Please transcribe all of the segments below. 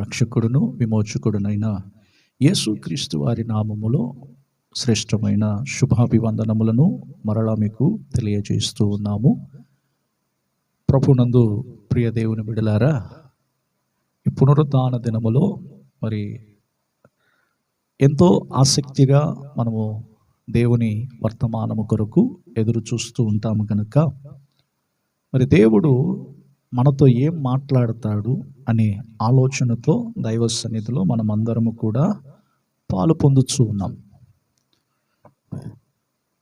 రక్షకుడును విమోచకుడునైన యేసుక్రీస్తు వారి నామములో శ్రేష్టమైన శుభాభివందనములను మరలా మీకు తెలియజేస్తూ ఉన్నాము. ప్రభునందు ప్రియ దేవుని బిడలారా ఈ పునరుద్ధాన దినములో మరి ఎంతో ఆసక్తిగా మనము దేవుని వర్తమానము కొరకు ఎదురు చూస్తూ ఉంటాము కనుక మరి దేవుడు మనతో ఏం మాట్లాడతాడు అనే ఆలోచనతో దైవ సన్నిధిలో మనమందరము కూడా పాలు పొందుతూ ఉన్నాం.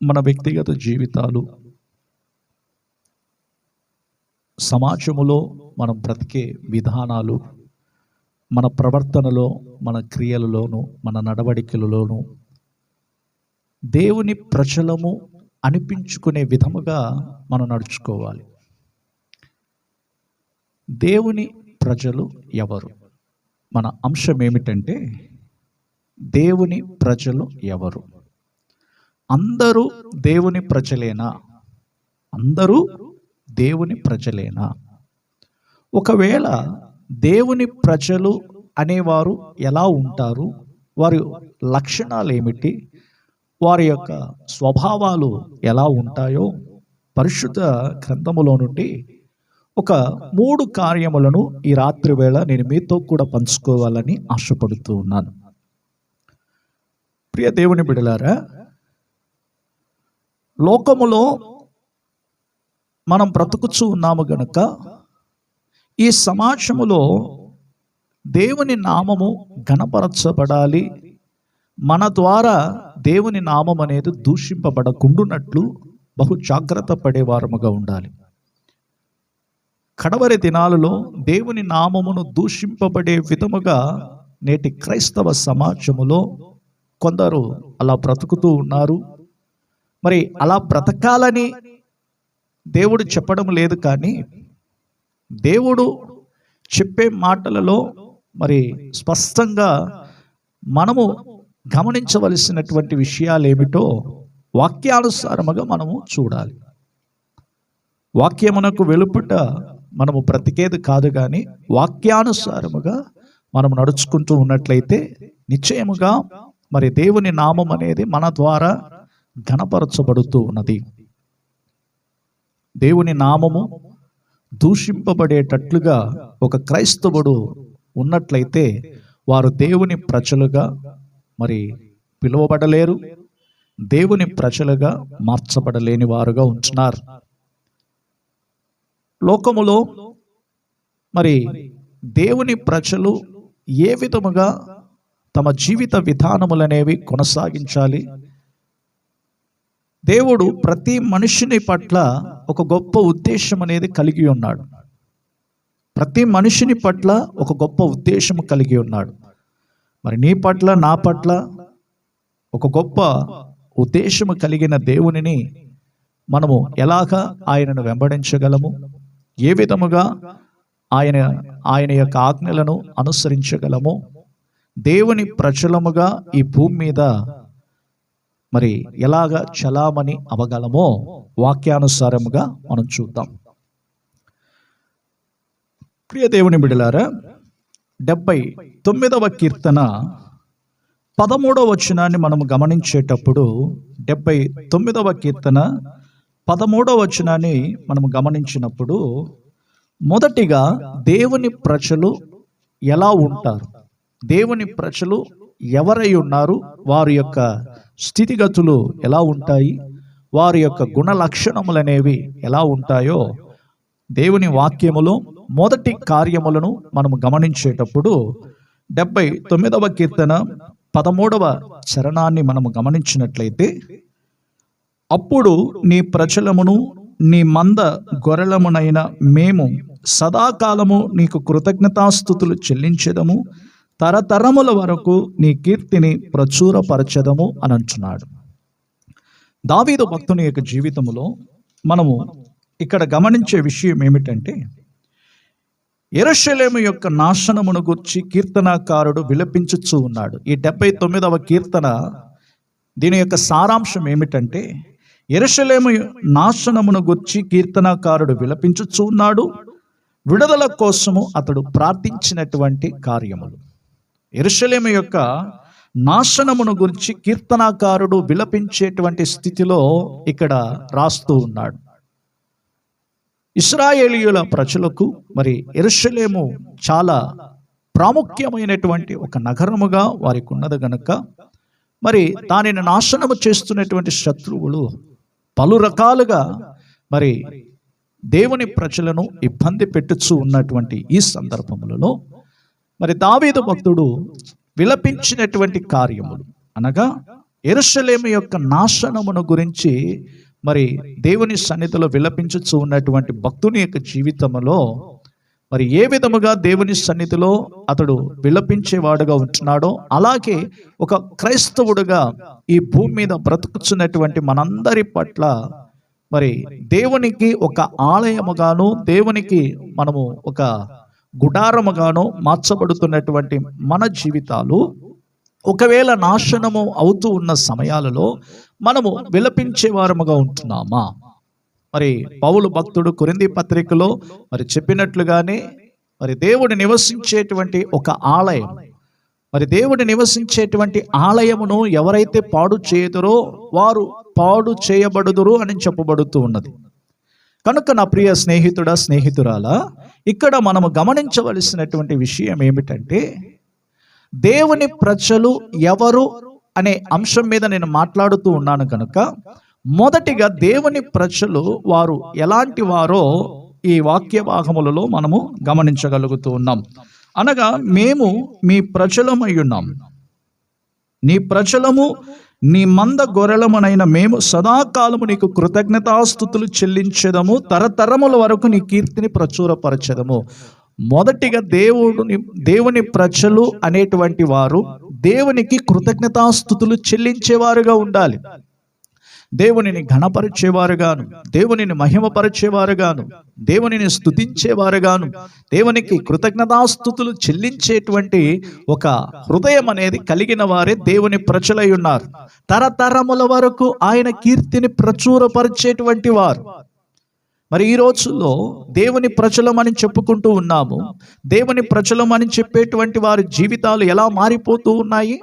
మన వ్యక్తిగత జీవితాలు సమాజములో మనం బ్రతికే విధానాలు మన ప్రవర్తనలో మన క్రియలలోను మన నడవడికలలోను దేవుని ప్రజలము అనిపించుకునే విధముగా మనం నడుచుకోవాలి. దేవుని ప్రజలు ఎవరు? మన అంశం ఏమిటంటే దేవుని ప్రజలు ఎవరు? అందరూ దేవుని ప్రజలేనా? అందరూ దేవుని ప్రజలేనా? ఒకవేళ దేవుని ప్రజలు అనేవారు ఎలా ఉంటారు? వారి లక్షణాలు ఏమిటి వారి యొక్క స్వభావాలు ఎలా ఉంటాయో పరిశుద్ధ గ్రంథములో నుండి ఒక మూడు కార్యములను ఈ రాత్రి వేళ నేను మీతో కూడా పంచుకోవాలని ఆశపడుతూ ఉన్నాను. ప్రియ దేవుని బిడలారా లోకములో మనం బ్రతుకుచూ ఉన్నాము గనుక ఈ సమాజములో దేవుని నామము గణపరచబడాలి మన ద్వారా దేవుని నామం అనేది దూషింపబడకుండునట్లు బహు జాగ్రత్త పడేవారముగా ఉండాలి. కడవరి దినాలలో దేవుని నామమును దూషింపబడే విధముగా నేటి క్రైస్తవ సమాజములో కొందరు అలా బ్రతుకుతూ ఉన్నారు. మరి అలా బ్రతకాలని దేవుడు చెప్పడం లేదు కానీ దేవుడు చెప్పే మాటలలో మరి స్పష్టంగా మనము గమనించవలసినటువంటి విషయాలు ఏమిటో వాక్యానుసారముగా మనము చూడాలి. వాక్యమునకు వెలుపుట మనము బ్రతికేది కాదు కానీ వాక్యానుసారముగా మనం నడుచుకుంటూ ఉన్నట్లయితే నిశ్చయముగా మరి దేవుని నామం అనేది మన ద్వారా ఘనపరచబడుతూ ఉన్నది. దేవుని నామము దూషింపబడేటట్లుగా ఒక క్రైస్తవుడు ఉన్నట్లయితే వారు దేవుని ప్రజలుగా మరి పిలువబడలేరు. దేవుని ప్రజలుగా మార్చబడలేని వారుగా ఉంటున్నారు. లోకములో మరి దేవుని ప్రజలు ఏ విధముగా తమ జీవిత విధానములనేవి కొనసాగించాలి? దేవుడు ప్రతి మనిషిని పట్ల ఒక గొప్ప ఉద్దేశం అనేది కలిగి ఉన్నాడు. ప్రతి మనిషిని పట్ల ఒక గొప్ప ఉద్దేశం కలిగి ఉన్నాడు. మరి నీ పట్ల నా పట్ల ఒక గొప్ప ఉద్దేశము కలిగిన దేవునిని మనము ఎలాగ ఆయనను వెంబడించగలము? ఏ విధముగా ఆయన ఆయన యొక్క ఆజ్ఞలను అనుసరించగలము దేవుని ప్రజలముగా ఈ భూమి మీద మరి ఎలాగ చలామణి అవగలమో వాక్యానుసారముగా మనం చూద్దాం. ప్రియ దేవుని బిడలారా డెబ్బై తొమ్మిదవ కీర్తన పదమూడవ వచనాన్ని మనం గమనించేటప్పుడు డెబ్బై తొమ్మిదవ కీర్తన పదమూడవ వచనాన్ని మనం గమనించినప్పుడు మొదటిగా దేవుని ప్రజలు ఎలా ఉంటారు? దేవుని ప్రజలు ఎవరై ఉన్నారు? వారి యొక్క స్థితిగతులు ఎలా ఉంటాయి? వారి యొక్క గుణ లక్షణములు అనేవి ఎలా ఉంటాయో దేవుని వాక్యములో మొదటి కార్యములను మనము గమనించేటప్పుడు డెబ్బై తొమ్మిదవ కీర్తన పదమూడవ చరణాన్ని మనము గమనించినట్లయితే అప్పుడు నీ ప్రజలమును నీ మంద గొర్రెలమునైన మేము సదాకాలము నీకు కృతజ్ఞతాస్థుతులు చెల్లించదము. తరతరముల వరకు నీ కీర్తిని ప్రచురపరచదము అని అంటున్నాడు. దావీదు భక్తుని యొక్క జీవితములో మనము ఇక్కడ గమనించే విషయం ఏమిటంటే ఎరషలేము యొక్క నాశనమును గుర్చి కీర్తనాకారుడు విలపించుచూ ఉన్నాడు. ఈ డెబ్బై తొమ్మిదవ కీర్తన దీని యొక్క సారాంశం ఏమిటంటే ఎరషలేము నాశనమును గుర్చి కీర్తనకారుడు విలపించుచున్నాడు. విడుదల కోసము అతడు ప్రార్థించినటువంటి కార్యములు. ఎరుషలేము యొక్క నాశనమును గురించి కీర్తనాకారుడు విలపించేటువంటి స్థితిలో ఇక్కడ రాస్తూ ఉన్నాడు. ఇస్రాయేలీయుల ప్రజలకు మరి ఎరుషలేము చాలా ప్రాముఖ్యమైనటువంటి ఒక నగరముగా వారికి ఉన్నది గనుక మరి దానిని నాశనము చేస్తున్నటువంటి శత్రువులు పలు రకాలుగా మరి దేవుని ప్రజలను ఇబ్బంది పెట్టుచు ఉన్నటువంటి ఈ సందర్భములలో మరి దావీదు భక్తుడు విలపించినటువంటి కార్యములు. అనగా ఎరుషలేము యొక్క నాశనమును గురించి మరి దేవుని సన్నిధిలో విలపించుచు ఉన్నటువంటి భక్తుని యొక్క జీవితంలో మరి ఏ విధముగా దేవుని సన్నిధిలో అతడు విలపించేవాడుగా ఉంటున్నాడో అలాగే ఒక క్రైస్తవుడుగా ఈ భూమి మీద బ్రతుకుచున్నటువంటి మనందరి పట్ల మరి దేవునికి ఒక ఆలయముగాను దేవునికి మనము ఒక గుడారముగాను మార్చబడుతున్నటువంటి మన జీవితాలు ఒకవేళ నాశనము అవుతూ ఉన్న సమయాలలో మనము విలపించే వారముగా ఉంటున్నామా? మరి పౌలు భక్తుడు కురింది పత్రికలో మరి చెప్పినట్లుగానే మరి దేవుడు నివసించేటువంటి ఒక ఆలయం. మరి దేవుడు నివసించేటువంటి ఆలయమును ఎవరైతే పాడు చేయదురో వారు పాడు చేయబడుదురు అని చెప్పబడుతూ ఉన్నది. కనుక నా ప్రియ స్నేహితుడా స్నేహితురాలా ఇక్కడ మనము గమనించవలసినటువంటి విషయం ఏమిటంటే దేవుని ప్రజలు ఎవరు అనే అంశం మీద నేను మాట్లాడుతూ ఉన్నాను కనుక మొదటిగా దేవుని ప్రజలు వారు ఎలాంటి వారో ఈ వాక్య భాగములలో మనము గమనించగలుగుతూ ఉన్నాం. అనగా మేము మీ ప్రజలమై ఉన్నాం. నీ ప్రజలము నీ మంద గొర్రెలమునైన మేము సదాకాలము నీకు కృతజ్ఞతాస్థుతులు చెల్లించదము తరతరముల వరకు నీ కీర్తిని ప్రచురపరచదము. మొదటిగా దేవుడిని దేవుని ప్రజలు అనేటువంటి వారు దేవునికి కృతజ్ఞతాస్థుతులు చెల్లించేవారుగా ఉండాలి. దేవునిని ఘనపరిచేవారుగాను దేవునిని మహిమపరిచేవారుగాను దేవునిని స్థుతించేవారుగాను దేవునికి కృతజ్ఞతాస్థుతులు చెల్లించేటువంటి ఒక హృదయం అనేది కలిగిన వారే దేవుని ప్రజలై ఉన్నారు. తరతరముల వరకు ఆయన కీర్తిని ప్రచురపరిచేటువంటి వారు. మరి ఈ రోజుల్లో దేవుని ప్రజలమని చెప్పుకుంటూ ఉన్నాము. దేవుని ప్రజలమని చెప్పేటువంటి వారి జీవితాలు ఎలా మారిపోతూ ఉన్నాయి?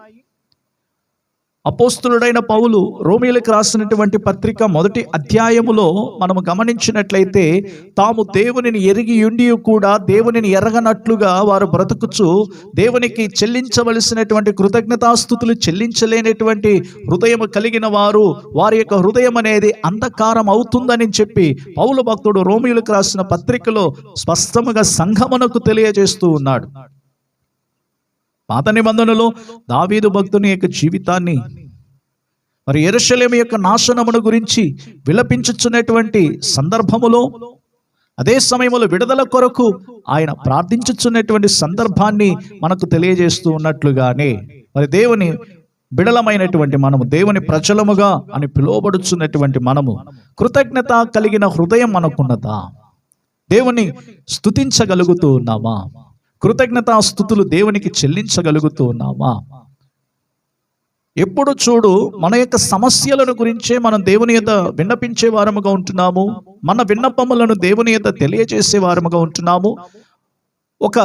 అపోస్తులుడైన పౌలు రోమిలకు రాసినటువంటి పత్రిక మొదటి అధ్యాయములో మనము గమనించినట్లయితే తాము దేవునిని ఎరిగి ఉండి కూడా దేవునిని ఎరగనట్లుగా వారు బ్రతుకుచు దేవునికి చెల్లించవలసినటువంటి కృతజ్ఞతాస్థుతులు చెల్లించలేనటువంటి హృదయం కలిగిన వారు వారి యొక్క హృదయం అనేది అంధకారం అవుతుందని చెప్పి పౌలు భక్తుడు రోమిలకు రాసిన పత్రికలో స్పష్టముగా సంఘమునకు తెలియజేస్తూ ఉన్నాడు. పాత నిబంధనలో దావీదు భక్తుని యొక్క జీవితాన్ని మరి ఎరుషలేము యొక్క నాశనమును గురించి విలపించుచున్నటువంటి సందర్భములో అదే సమయంలో విడుదల కొరకు ఆయన ప్రార్థించుచున్నటువంటి సందర్భాన్ని మనకు తెలియజేస్తూ ఉన్నట్లుగానే మరి దేవుని బిడలమైనటువంటి మనము దేవుని ప్రజలముగా అని పిలువబడుచున్నటువంటి మనము కృతజ్ఞత కలిగిన హృదయం మనకున్నదా? దేవుని స్థుతించగలుగుతూ ఉన్నామా? కృతజ్ఞతా స్థుతులు దేవునికి చెల్లించగలుగుతూ ఉన్నామా? ఎప్పుడు చూడు మన యొక్క సమస్యలను గురించే మనం దేవుని యొక్క విన్నపించే వారముగా ఉంటున్నాము. మన విన్నపములను దేవుని యొక్క తెలియజేసే వారముగా ఉంటున్నాము. ఒక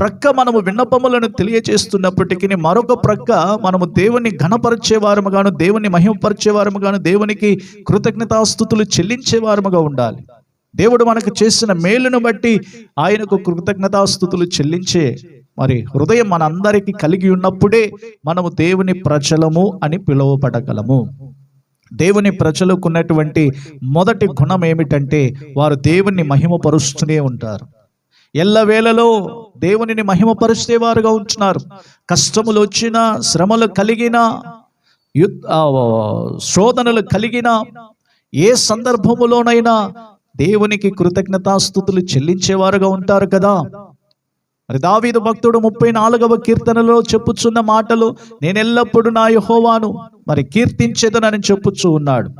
ప్రక్క మనము విన్నపములను తెలియజేస్తున్నప్పటికీ మరొక ప్రక్క మనము దేవుని ఘనపరిచే వారముగాను దేవుని మహిమపరిచే వారముగాను దేవునికి కృతజ్ఞతాస్థుతులు చెల్లించే వారముగా ఉండాలి. దేవుడు మనకు చేసిన మేలును బట్టి ఆయనకు కృతజ్ఞతాస్థుతులు చెల్లించే మరి హృదయం మనందరికీ కలిగి ఉన్నప్పుడే మనము దేవుని ప్రజలము అని పిలువబడగలము. దేవుని ప్రజలకున్నటువంటి మొదటి గుణం ఏమిటంటే వారు దేవుణ్ణి మహిమపరుస్తూనే ఉంటారు. ఎల్లవేళలో దేవునిని మహిమపరిస్తే వారుగా ఉంటున్నారు. కష్టములు వచ్చినా శ్రమలు కలిగిన యుద్ శోధనలు కలిగిన ఏ సందర్భములోనైనా దేవునికి కృతజ్ఞతాస్థుతులు చెల్లించేవారుగా ఉంటారు కదా. మరి దావీదు భక్తుడు ముప్పై నాలుగవ కీర్తనలో చెప్పుచున్న మాటలు నేను ఎల్లప్పుడూ నా యహోవాను మరి కీర్తించేదనని చెప్పుచూ ఉన్నాడు.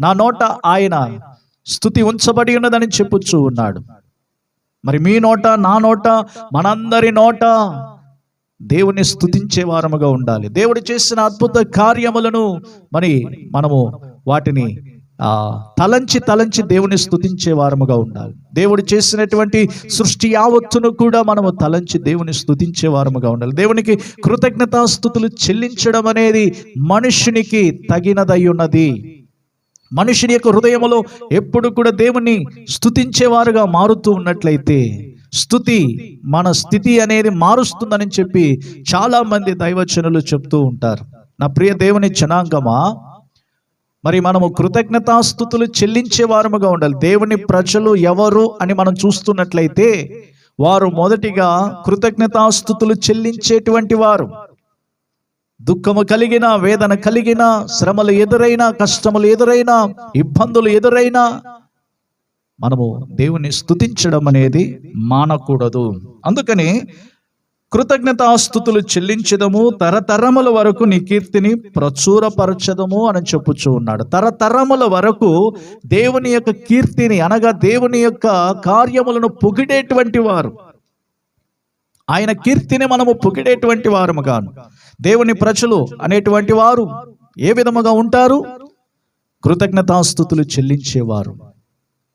నా నోట ఆయన స్థుతి ఉంచబడి ఉన్నదని చెప్పుచూ ఉన్నాడు. మరి మీ నోట నా నోట మనందరి నోట దేవుని స్థుతించే వారముగా ఉండాలి. దేవుడు చేసిన అద్భుత కార్యములను మరి మనము వాటిని తలంచి తలంచి దేవుని స్థుతించే వారముగా ఉండాలి. దేవుడు చేసినటువంటి సృష్టి యావత్తును కూడా మనము తలంచి దేవుని స్థుతించే వారముగా ఉండాలి. దేవునికి కృతజ్ఞతాస్థుతులు చెల్లించడం అనేది మనుషునికి తగినదై ఉన్నది. మనుషుని యొక్క హృదయములో ఎప్పుడు కూడా దేవుని స్థుతించేవారుగా మారుతూ ఉన్నట్లయితే స్థుతి మన స్థితి అనేది మారుస్తుందని చెప్పి చాలా మంది దైవచనులు చెప్తూ ఉంటారు. నా ప్రియ దేవుని జనాంగమా మరి మనము కృతజ్ఞతాస్థుతులు చెల్లించే వారముగా ఉండాలి. దేవుని ప్రజలు ఎవరు అని మనం చూస్తున్నట్లయితే వారు మొదటిగా కృతజ్ఞతాస్థుతులు చెల్లించేటువంటి వారు. దుఃఖము కలిగిన వేదన కలిగిన శ్రమలు ఎదురైనా కష్టములు ఎదురైనా ఇబ్బందులు ఎదురైనా మనము దేవుని స్తుతించడం అనేది మానకూడదు. అందుకని కృతజ్ఞతాస్థుతులు చెల్లించదము తరతరముల వరకు నీ కీర్తిని ప్రచురపరచదము అని చెప్పుచూ ఉన్నాడు. తరతరముల వరకు దేవుని యొక్క కీర్తిని అనగా దేవుని యొక్క కార్యములను పొగిడేటువంటి వారు. ఆయన కీర్తిని మనము పొగిడేటువంటి వారము కాను దేవుని ప్రజలు అనేటువంటి వారు ఏ విధముగా ఉంటారు? కృతజ్ఞతాస్థుతులు చెల్లించేవారు.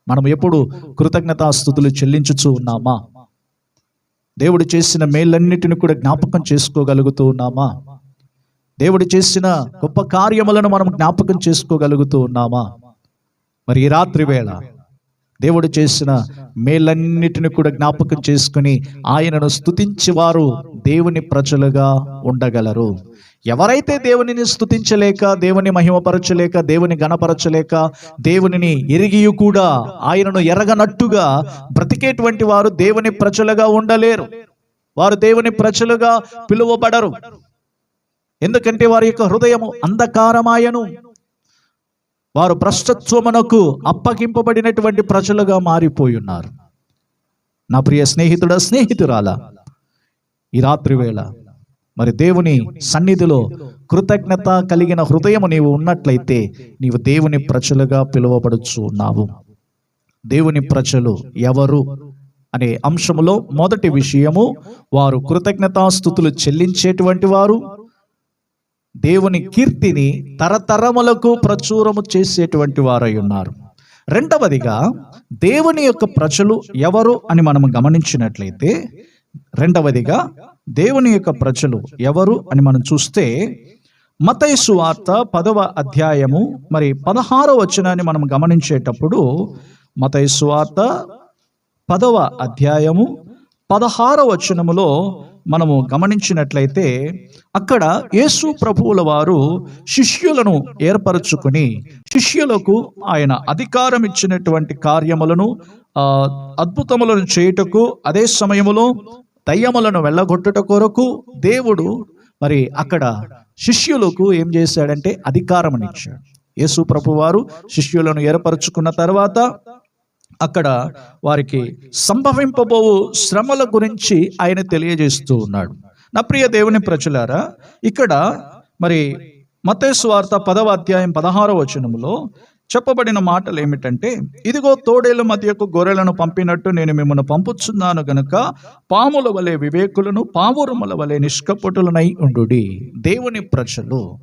మనం ఎప్పుడు కృతజ్ఞతాస్థుతులు చెల్లించుచూ ఉన్నామా? దేవుడు చేసిన మేలన్నిటిని కూడా జ్ఞాపకం చేసుకోగలుగుతూ ఉన్నామా? దేవుడు చేసిన గొప్ప కార్యములను మనం జ్ఞాపకం చేసుకోగలుగుతూ ఉన్నామా? మరి ఈ రాత్రి వేళ దేవుడు చేసిన మేలన్నిటిని కూడా జ్ఞాపకం చేసుకుని ఆయనను స్తుతించి వారు దేవుని ప్రజలుగా ఉండగలరు. ఎవరైతే దేవునిని స్తుతించలేక దేవుని మహిమపరచలేక దేవుని గణపరచలేక దేవునిని ఎరిగియు కూడా ఆయనను ఎరగనట్టుగా బ్రతికేటువంటి వారు దేవుని ప్రజలుగా ఉండలేరు. వారు దేవుని ప్రజలుగా పిలువబడరు. ఎందుకంటే వారి యొక్క హృదయము అంధకారమాయను. వారు భ్రష్టత్వమునకు అప్పగింపబడినటువంటి ప్రజలుగా మారిపోయున్నారు. నా ప్రియ స్నేహితుడ స్నేహితురాల ఈ రాత్రి వేళ మరి దేవుని సన్నిధిలో కృతజ్ఞత కలిగిన హృదయము నీవు ఉన్నట్లయితే నీవు దేవుని ప్రజలుగా పిలువబడుచున్నావు. దేవుని ప్రజలు ఎవరు అనే అంశములో మొదటి విషయము వారు కృతజ్ఞతాస్థుతులు చెల్లించేటువంటి వారు దేవుని కీర్తిని తరతరములకు ప్రచురము చేసేటువంటి వారై ఉన్నారు. రెండవదిగా దేవుని యొక్క ప్రజలు ఎవరు అని మనం గమనించినట్లయితే రెండవదిగా దేవుని యొక్క ప్రజలు ఎవరు అని మనం చూస్తే మతైసు వార్త పదవ అధ్యాయము మరి పదహారవ వచనాన్ని మనం గమనించేటప్పుడు మతైసు వార్త పదవ అధ్యాయము పదహారవ వచనములో మనము గమనించినట్లయితే అక్కడ యేసు ప్రభువుల వారు శిష్యులను ఏర్పరచుకుని శిష్యులకు ఆయన అధికారం ఇచ్చినటువంటి కార్యములను ఆ, అద్భుతములను చేయుటకు అదే సమయములో దయ్యములను వెళ్ళగొట్టుట కొరకు దేవుడు మరి అక్కడ శిష్యులకు ఏం చేశాడంటే అధికారం ఇచ్చాడు యేసు ప్రభు వారు శిష్యులను ఏర్పరచుకున్న తర్వాత అక్కడ వారికి సంభవింపబోవు శ్రమల గురించి ఆయన తెలియజేస్తూ ఉన్నాడు. నా ప్రియ దేవుని ప్రజలారా ఇక్కడ మరి మతేసు వార్త పదవ అధ్యాయం పదహారవ వచనములో చెప్పబడిన మాటలు ఏమిటంటే ఇదిగో తోడేళ్ళ మధ్యకు గొర్రెలను పంపినట్టు నేను మిమ్మల్ని పంపుచున్నాను గనుక పాముల వలె వివేకులను పావురముల వలె నిష్కపటులనై ఉండు దేవుని ప్రజలు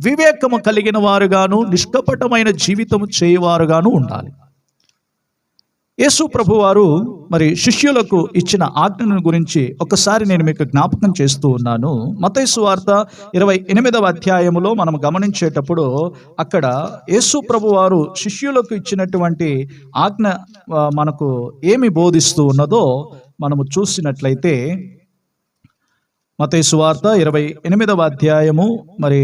వివేకము కలిగిన వారుగాను నిష్కపటమైన జీవితము చేయవారుగాను ఉండాలి. యేసు ప్రభువారు మరి శిష్యులకు ఇచ్చిన ఆజ్ఞను గురించి ఒకసారి నేను మీకు జ్ఞాపకం చేస్తూ ఉన్నాను. మతైసు వార్త ఇరవై ఎనిమిదవ అధ్యాయములో మనం గమనించేటప్పుడు అక్కడ యేసు ప్రభువారు శిష్యులకు ఇచ్చినటువంటి ఆజ్ఞ మనకు ఏమి బోధిస్తూ ఉన్నదో మనము చూసినట్లయితే మతైసు వార్త ఇరవై ఎనిమిదవ అధ్యాయము మరి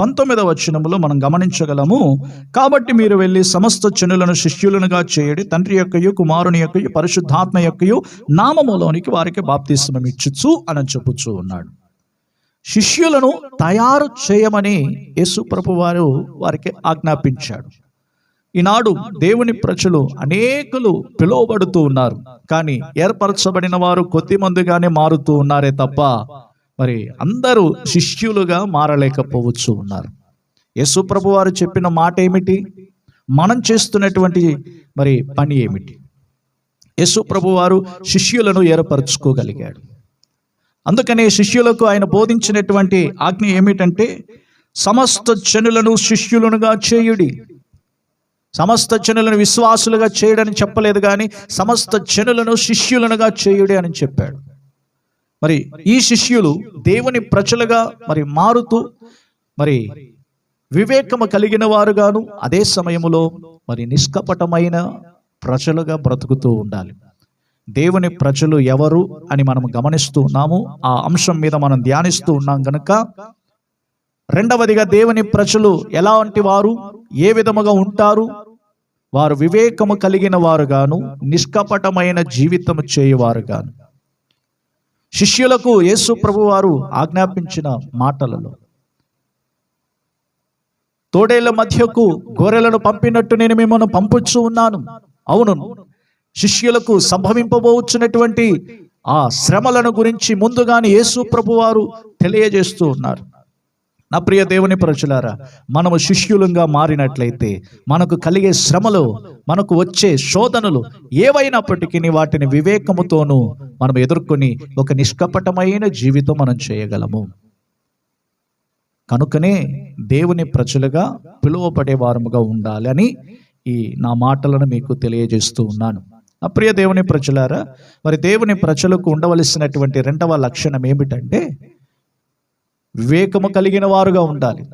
పంతొమ్మిదవ వచనములో మనం గమనించగలము. కాబట్టి మీరు వెళ్ళి సమస్త జనులను శిష్యులనుగా చేయడి తండ్రి యొక్కయు కుమారుని యొక్కయు పరిశుద్ధాత్మ యొక్కయు నామములోనికి వారికి బాప్తిస్మం ఇచ్చుచు అని చెప్పుచూ ఉన్నాడు. శిష్యులను తయారు చేయమని యేసు ప్రభు వారు వారికి ఆజ్ఞాపించాడు. ఈనాడు దేవుని ప్రజలు అనేకులు పిలువబడుతూ ఉన్నారు. కానీ ఏర్పరచబడిన వారు కొద్ది మందిగానే మారుతూ ఉన్నారే తప్ప మరి అందరూ శిష్యులుగా మారలేకపోవచ్చు ఉన్నారు యేసు ప్రభు వారు చెప్పిన మాట ఏమిటి? మనం చేస్తున్నటువంటి మరి పని ఏమిటి? యేసు ప్రభు వారు శిష్యులను ఏర్పరచుకోగలిగాడు. అందుకనే శిష్యులకు ఆయన బోధించినటువంటి ఆజ్ఞ ఏమిటంటే సమస్త జనులను శిష్యులనుగా చేయుడి. సమస్త జనులను విశ్వాసులుగా చేయడని చెప్పలేదు కానీ సమస్త జనులను శిష్యులనుగా చేయుడి అని చెప్పాడు. మరి ఈ శిష్యులు దేవుని ప్రజలుగా మరి మారుతూ మరి వివేకము కలిగిన వారుగాను అదే సమయంలో మరి నిష్కపటమైన ప్రజలుగా బ్రతుకుతూ ఉండాలి. దేవుని ప్రజలు ఎవరు అని మనం గమనిస్తూ ఉన్నాము. ఆ అంశం మీద మనం ధ్యానిస్తూ ఉన్నాం కనుక రెండవదిగా దేవుని ప్రజలు ఎలాంటి వారు ఏ విధముగా ఉంటారు వారు వివేకము కలిగిన వారుగాను నిష్కపటమైన జీవితము చేయువారుగాను. శిష్యులకు యేసు ప్రభు వారు ఆజ్ఞాపించిన మాటలలో తోడేళ్ళ మధ్యకు గొర్రెలను పంపినట్టు నేను మిమ్మల్ని పంపుచ్చు ఉన్నాను. అవును శిష్యులకు సంభవింపబోచున్నటువంటి ఆ శ్రమలను గురించి ముందుగానే యేసు ప్రభు వారు తెలియజేస్తూ ఉన్నారు. నా ప్రియ దేవుని ప్రజలారా మనము శిష్యులంగా మారినట్లయితే మనకు కలిగే శ్రమలు మనకు వచ్చే శోధనలు ఏవైనప్పటికీ వాటిని వివేకముతోనూ మనం ఎదుర్కొని ఒక నిష్కపటమైన జీవితం మనం చేయగలము. కనుకనే దేవుని ప్రజలుగా పిలువపడే వారముగా ఉండాలి అని ఈ నా మాటలను మీకు తెలియజేస్తూ ఉన్నాను. నా ప్రియ దేవుని ప్రజలారా మరి దేవుని ప్రజలకు ఉండవలసినటువంటి రెండవ లక్షణం ఏమిటంటే వివేకము కలిగిన వారుగా ఉండాలి.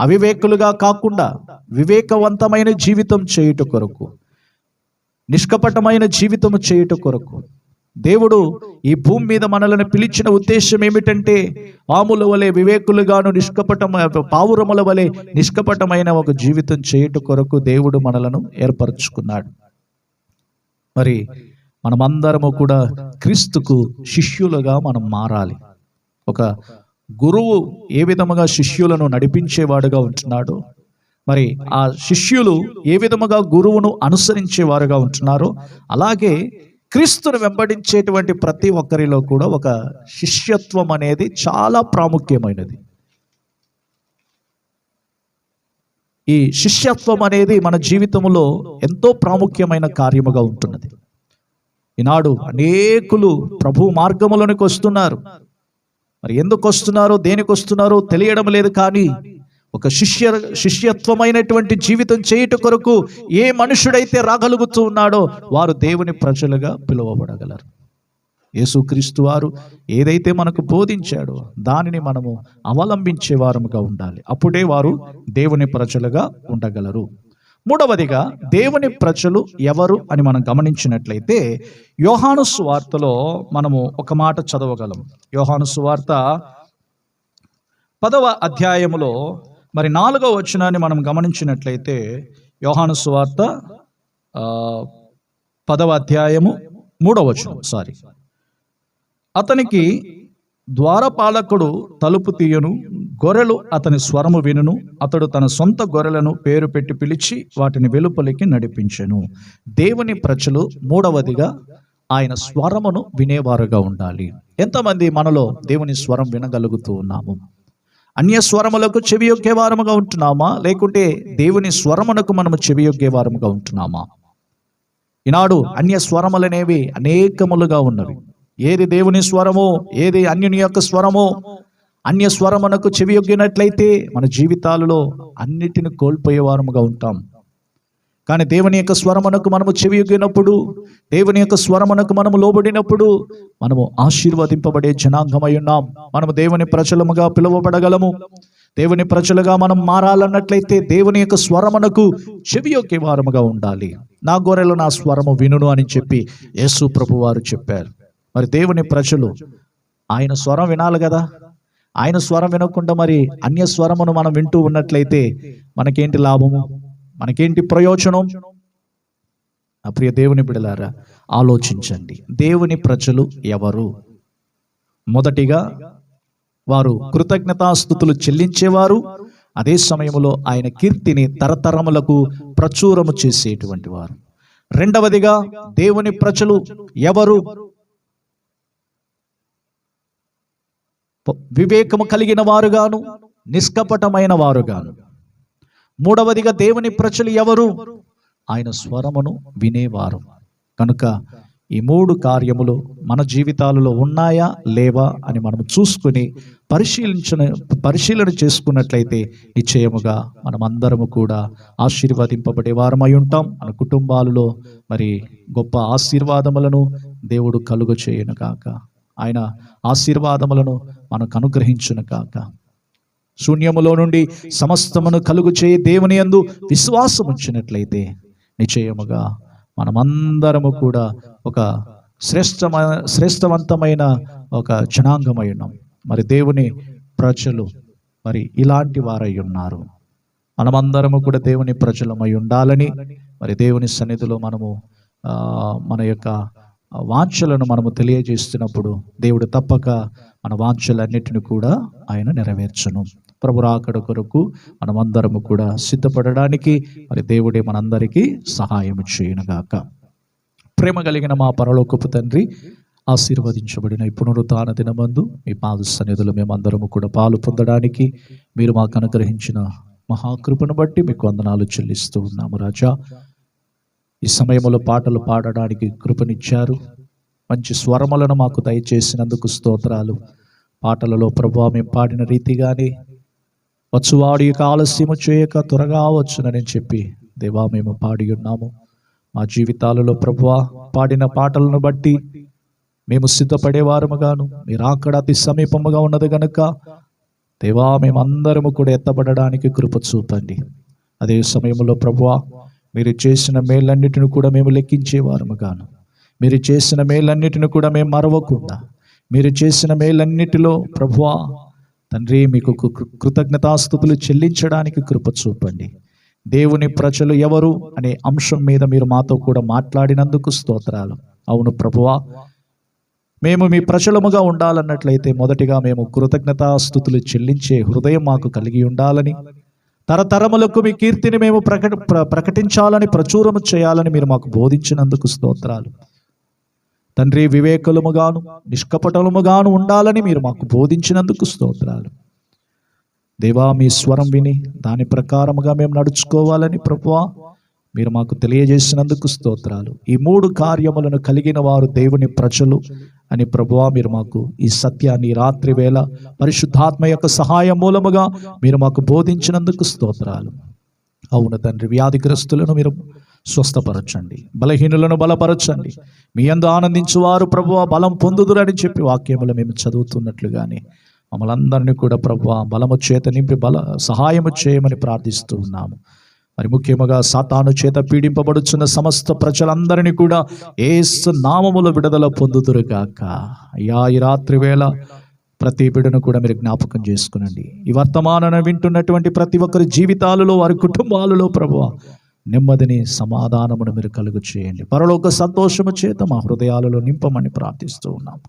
అవివేకులుగా కాకుండా వివేకవంతమైన జీవితం చేయుట కొరకు నిష్కపటమైన జీవితము చేయుట కొరకు. దేవుడు ఈ భూమి మీద మనలను పిలిచిన ఉద్దేశం ఏమిటంటే పాముల వలె వివేకులుగాను నిష్కపటమ పావురముల వలె నిష్కపటమైన ఒక జీవితం చేయుట కొరకు దేవుడు మనలను ఏర్పరచుకున్నాడు. మరి మనమందరము కూడా క్రీస్తుకు శిష్యులుగా మనం మారాలి. ఒక గురువు ఏ విధముగా శిష్యులను నడిపించేవాడుగా ఉంటున్నాడు మరి ఆ శిష్యులు ఏ విధముగా గురువును అనుసరించేవారుగా ఉంటున్నారో అలాగే క్రీస్తును వెంబడించేటువంటి ప్రతి ఒక్కరిలో కూడా ఒక శిష్యత్వం అనేది చాలా ప్రాముఖ్యమైనది. ఈ శిష్యత్వం అనేది మన జీవితంలో ఎంతో ప్రాముఖ్యమైన కార్యముగా ఉంటున్నది. ఈనాడు అనేకులు ప్రభు మార్గములోనికి వస్తున్నారు. మరి ఎందుకు వస్తున్నారో దేనికి వస్తున్నారో తెలియడం లేదు కానీ ఒక శిష్య శిష్యత్వమైనటువంటి జీవితం చేయుట కొరకు ఏ మనుషుడైతే రాగలుగుతూ ఉన్నాడో వారు దేవుని ప్రజలుగా పిలువబడగలరు. యేసుక్రీస్తు వారు ఏదైతే మనకు బోధించాడో దానిని మనము అవలంబించే వారముగా ఉండాలి. అప్పుడే వారు దేవుని ప్రజలుగా ఉండగలరు. మూడవదిగా దేవుని ప్రజలు ఎవరు అని మనం గమనించినట్లయితే యోహాను సువార్తలో మనము ఒక మాట చదవగలం. యోహాను సువార్త పదవ అధ్యాయములో మరి నాలుగవ వచనాన్ని మనం గమనించినట్లయితే యోహాను సువార్త పదవ అధ్యాయము మూడవ వచనం సారీ. అతనికి ద్వారపాలకుడు తలుపు తీయను గొర్రెలు అతని స్వరము వినును. అతడు తన సొంత గొర్రెలను పేరు పెట్టి పిలిచి వాటిని వెలుపలికి నడిపించెను. దేవుని ప్రజలు మూడవదిగా ఆయన స్వరమును వినేవారుగా ఉండాలి. ఎంతమంది మనలో దేవుని స్వరం వినగలుగుతూ ఉన్నాము? అన్య స్వరములకు చెవియొగ్గే వారముగా ఉంటున్నామా? లేకుంటే దేవుని స్వరమునకు మనము చెవియొగ్గే వారముగా ఉంటున్నామా? ఈనాడు అన్య స్వరములనేవి అనేకములుగా ఉన్నవి. ఏది దేవుని స్వరమో ఏది అన్యుని యొక్క స్వరమో అన్య స్వరమునకు చెవియొగ్గినట్లయితే మన జీవితాలలో అన్నిటిని కోల్పోయేవారముగా ఉంటాం. కానీ దేవుని యొక్క స్వరమునకు మనము చెవియొగ్గినప్పుడు దేవుని యొక్క స్వరమునకు మనము లోబడినప్పుడు మనము ఆశీర్వదింపబడే జనాంగమై ఉన్నాం. మనము దేవుని ప్రజలముగా పిలువబడగలము. దేవుని ప్రజలుగా మనం మారాలన్నట్లయితే దేవుని యొక్క స్వరమునకు చెవియొక్కే వారముగా ఉండాలి. నా గొర్రెలు నా స్వరము వినును అని చెప్పి యేసు ప్రభు వారు చెప్పారు. మరి దేవుని ప్రజలు ఆయన స్వరం వినాలి కదా? ఆయన స్వరం వినకుండా మరి అన్య స్వరమును మనం వింటూ ఉన్నట్లయితే మనకేంటి లాభము? మనకేంటి ప్రయోజనం? నా ప్రియ దేవుని బిడలారా ఆలోచించండి. దేవుని ప్రజలు ఎవరు? మొదటిగా వారు కృతజ్ఞతాస్థుతులు చెల్లించేవారు అదే సమయంలో ఆయన కీర్తిని తరతరములకు ప్రచురము చేసేటువంటి వారు. రెండవదిగా దేవుని ప్రజలు ఎవరు? వివేకము కలిగిన వారుగాను నిష్కపటమైన వారుగాను. మూడవదిగా దేవుని ప్రజలు ఎవరు? ఆయన స్వరమును వినేవారు. కనుక ఈ మూడు కార్యములు మన జీవితాలలో ఉన్నాయా లేవా అని మనం చూసుకుని పరిశీలించిన పరిశీలన చేసుకున్నట్లయితే నిశ్చయముగా మనం అందరము కూడా ఆశీర్వదింపబడే వారమై ఉంటాం. మన కుటుంబాలలో మరి గొప్ప ఆశీర్వాదములను దేవుడు కలుగు చేయను కాక ఆయన ఆశీర్వాదములను మనకు అనుగ్రహించును కాక శూన్యములో నుండి సమస్తమును కలుగు చేయి దేవుని యందు విశ్వాసం ఉంచినట్లయితే నిశ్చయముగా మనమందరము కూడా ఒక శ్రేష్టమైన శ్రేష్టవంతమైన ఒక జనాంగమై ఉన్నాం. మరి దేవుని ప్రజలు మరి ఇలాంటి వారై ఉన్నారు. మనమందరము కూడా దేవుని ప్రజలమై ఉండాలని మరి దేవుని సన్నిధిలో మనము ఆ, మన యొక్క వాంఛలను మనము తెలియజేస్తున్నప్పుడు దేవుడు తప్పక మన వాంఛలన్నిటిని కూడా ఆయన నెరవేర్చును. ప్రభు రాకడ కొరకు మనమందరము కూడా సిద్ధపడడానికి మరి దేవుడే మనందరికీ సహాయం చేయనుగాక. ప్రేమ కలిగిన మా పరలోకపు తండ్రి ఆశీర్వదించబడిన ఈ పునరుత్న దినమందు మీ పాద సన్నిధులు మేమందరము కూడా పాలు పొందడానికి మీరు మాకు అనుగ్రహించిన మహాకృపను బట్టి మీకు వందనాలు చెల్లిస్తూ ఉన్నాము రాజా. ఈ సమయంలో పాటలు పాడడానికి కృపనిచ్చారు. మంచి స్వరములను మాకు దయచేసినందుకు స్తోత్రాలు. పాటలలో ప్రభావ మేము పాడిన రీతిగానే వచ్చువాడు యొక్క ఆలస్యము చేయక త్వరగా వచ్చునని చెప్పి దేవా మేము పాడి ఉన్నాము. మా జీవితాలలో ప్రభువా పాడిన పాటలను బట్టి మేము సిద్ధపడేవారముగాను మీరు అక్కడ అతి సమీపముగా ఉన్నది గనుక దేవా మేమందరము కూడా ఎత్తబడడానికి కృప చూపండి. అదే సమయంలో ప్రభువా మీరు చేసిన మేలన్నిటిని కూడా మేము లెక్కించేవారముగాను మీరు చేసిన మేలన్నిటిని కూడా మేము మరవకుండా. మీరు చేసిన మేలన్నిటిలో ప్రభువా తండ్రి మీకు కృ- కృతజ్ఞతాస్థుతులు చెల్లించడానికి కృప చూపండి. దేవుని ప్రజలు ఎవరు అనే అంశం మీద మీరు మాతో కూడా మాట్లాడినందుకు స్తోత్రాలు. అవును ప్రభువా మేము మీ ప్రజలముగా ఉండాలన్నట్లయితే మొదటిగా మేము కృతజ్ఞతాస్థుతులు చెల్లించే హృదయం మాకు కలిగి ఉండాలని తరతరములకు మీ కీర్తిని మేము ప్రకట ప్ర- ప్రకటించాలని ప్రచురము చేయాలని మీరు మాకు బోధించినందుకు స్తోత్రాలు. తండ్రి వివేకులముగాను నిష్కపటముగాను ఉండాలని మీరు మాకు బోధించినందుకు స్తోత్రాలు. దేవా మీ స్వరం విని దాని ప్రకారముగా మేము నడుచుకోవాలని ప్రభువా మీరు మాకు తెలియజేసినందుకు స్తోత్రాలు. ఈ మూడు కార్యములను కలిగిన వారు దేవుని ప్రజలు అని ప్రభువా మీరు మాకు ఈ సత్యాన్ని రాత్రి వేళ పరిశుద్ధాత్మ యొక్క సహాయం మూలముగా మీరు మాకు బోధించినందుకు స్తోత్రాలు. అవును తండ్రి వ్యాధిగ్రస్తులను మీరు స్వస్థపరచండి బలహీనులను బలపరచండి. మీ అందు ఆనందించువారు ప్రభువ బలం పొందుదురని చెప్పి వాక్యములు మేము చదువుతున్నట్లుగానే మమ్మల్ని అందరినీ కూడా ప్రభువ బలము చేత నింపి బల సహాయము చేయమని ప్రార్థిస్తూ ఉన్నాము. మరి ముఖ్యముగా సాతాను చేత పీడింపబడుచున్న సమస్త ప్రజలందరినీ కూడా ఏసు నామముల విడుదల పొందుదురుగాక అయ్యా ఈ రాత్రి వేళ ప్రతి బిడను కూడా మీరు జ్ఞాపకం చేసుకునండి. ఈ వర్తమానం వింటున్నటువంటి ప్రతి ఒక్కరి జీవితాలలో వారి కుటుంబాలలో ప్రభు నెమ్మదిని సమాధానమును మీరు కలుగు చేయండి. పరలోక సంతోషము చేత మా హృదయాలలో నింపమని ప్రార్థిస్తూ ఉన్నాం.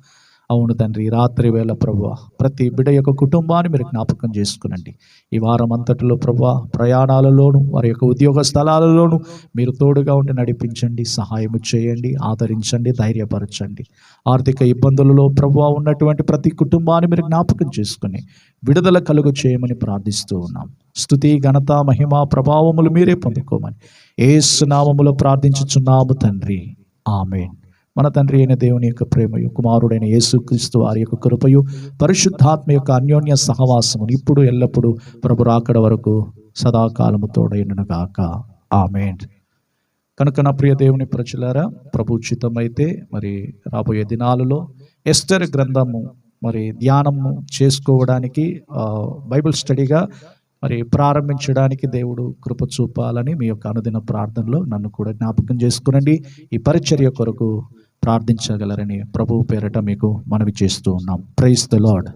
అవును తండ్రి రాత్రి వేళ ప్రభు ప్రతి బిడ యొక్క కుటుంబాన్ని మీరు జ్ఞాపకం చేసుకునండి. ఈ వారం అంతటిలో ప్రభు ప్రయాణాలలోను వారి యొక్క ఉద్యోగ స్థలాలలోను మీరు తోడుగా ఉండి నడిపించండి సహాయం చేయండి ఆదరించండి ధైర్యపరచండి. ఆర్థిక ఇబ్బందులలో ప్రభు ఉన్నటువంటి ప్రతి కుటుంబాన్ని మీరు జ్ఞాపకం చేసుకుని విడుదల కలుగు చేయమని ప్రార్థిస్తూ ఉన్నాం. స్థుతి ఘనత మహిమ ప్రభావములు మీరే పొందుకోమని ఏ సునామములో ప్రార్థించుచున్నాము తండ్రి. ఆమెన్. మన తండ్రి అయిన దేవుని యొక్క ప్రేమయు కుమారుడైన యేసుక్రీస్తు వారి యొక్క కృపయు పరిశుద్ధాత్మ యొక్క అన్యోన్య సహవాసమును ఇప్పుడు ఎల్లప్పుడూ ప్రభు రాకడ వరకు సదాకాలము తోడైనగాక ఆమెన్. కనుక నా ప్రియ దేవుని ప్రజలారా ప్రభు ఉచితమైతే మరి రాబోయే దినాలలో ఎస్టర్ గ్రంథము మరి ధ్యానము చేసుకోవడానికి బైబిల్ స్టడీగా మరి ప్రారంభించడానికి దేవుడు కృప చూపాలని మీ యొక్క అనుదిన ప్రార్థనలో నన్ను కూడా జ్ఞాపకం చేసుకునండి. ఈ పరిచర్య కొరకు ప్రార్థించగలరని ప్రభు పేరట మీకు మనవి చేస్తూ ఉన్నాం. Price the lord